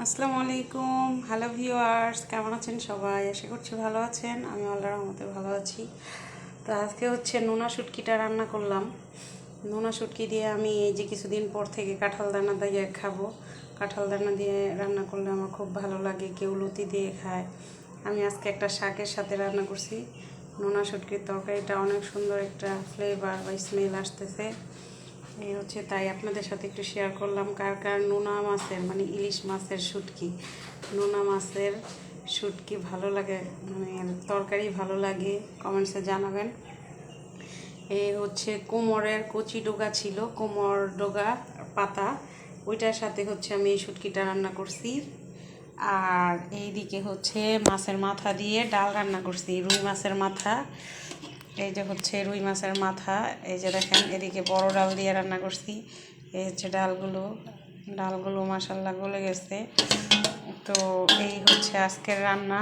আসসালামু আলাইকুম। Hello viewers কেমন আছেন সবাই? আশা করছি ভালো আছেন। আমি আল্লাহর রহমতে ভালো আছি। তো আজকে হচ্ছে নোনা শুটকিটা রান্না করলাম। নোনা শুটকি দিয়ে আমি এই যে কিছুদিন পর থেকে কাঁঠাল দানা দিয়ে খাব। কাঁঠাল দানা দিয়ে রান্না করলে আমার খুব ভালো লাগে, কেউ লতি দিয়ে খায়। আমি আজকে একটা শাকের সাথে রান্না করছি। নোনা শুটকির তরকারিটা অনেক সুন্দর একটা ফ্লেভার বা স্মেল আসতেছে। এই হচ্ছে তাই আপনাদের সাথে একটু শেয়ার করলাম। কার কার নোনা মাছের মানে ইলিশ মাছের শুটকি? নোনা মাছের শুটকি ভালো লাগে মানে তরকারি ভালো লাগে কমেন্টসে জানাবেন। এই হচ্ছে কোমরের কচি ডোগা ছিল, কোমর ডোগা পাতা, ওইটার সাথে হচ্ছে আমি এই শুটকিটা রান্না করছি। আর এইদিকে হচ্ছে মাছের মাথা দিয়ে ডাল রান্না করছি, রুই মাছের মাথা। এই যে হচ্ছে রুই মাছের মাথা, এই যে দেখেন এদিকে বড় ডাল দিয়ে রান্না করছি। এই হচ্ছে ডালগুলো ডালগুলো মাসাল্লা গলে গেছে। তো এই হচ্ছে আজকের রান্না।